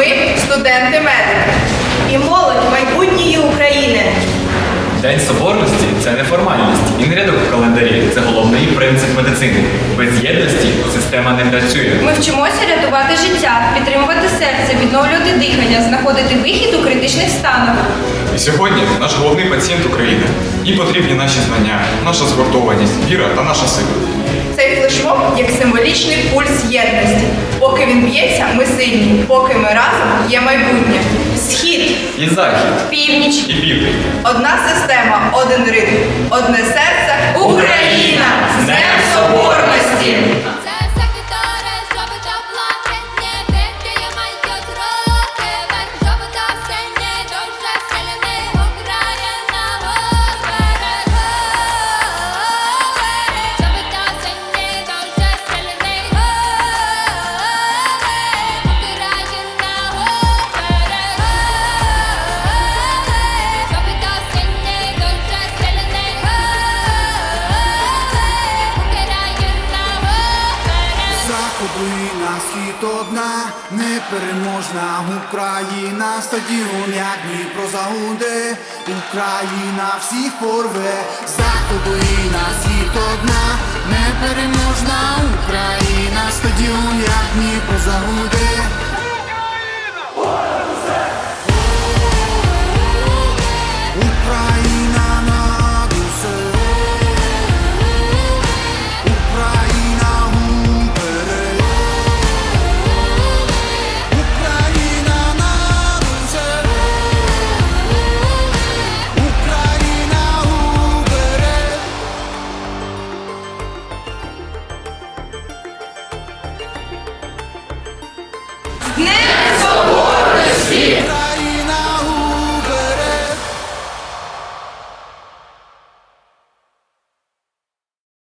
Ми студенти-медики і молодь майбутньої України. День соборності це не формальність і не рядок в календарі. Це головний принцип медицини. Без єдності система не працює. Ми вчимося рятувати життя, підтримувати серце, відновлювати дихання, знаходити вихід у критичних станах. І сьогодні наш головний пацієнт України. Їй потрібні наші знання, наша згуртованість, віра та наша сила. Цей флешмоб як символічний пульс єдності. Поки б'ється, ми сильні. Поки ми разом є майбутнє. Схід, І захід. Північ. І південь. одна система, один ритм, одне серце. Заходу світ одна непереможна Україна, стадіон, як Дніпро загуде, Україна всіх порве, заходу світ одна непереможна Україна, стадіон, як Дніпро загуде, 네.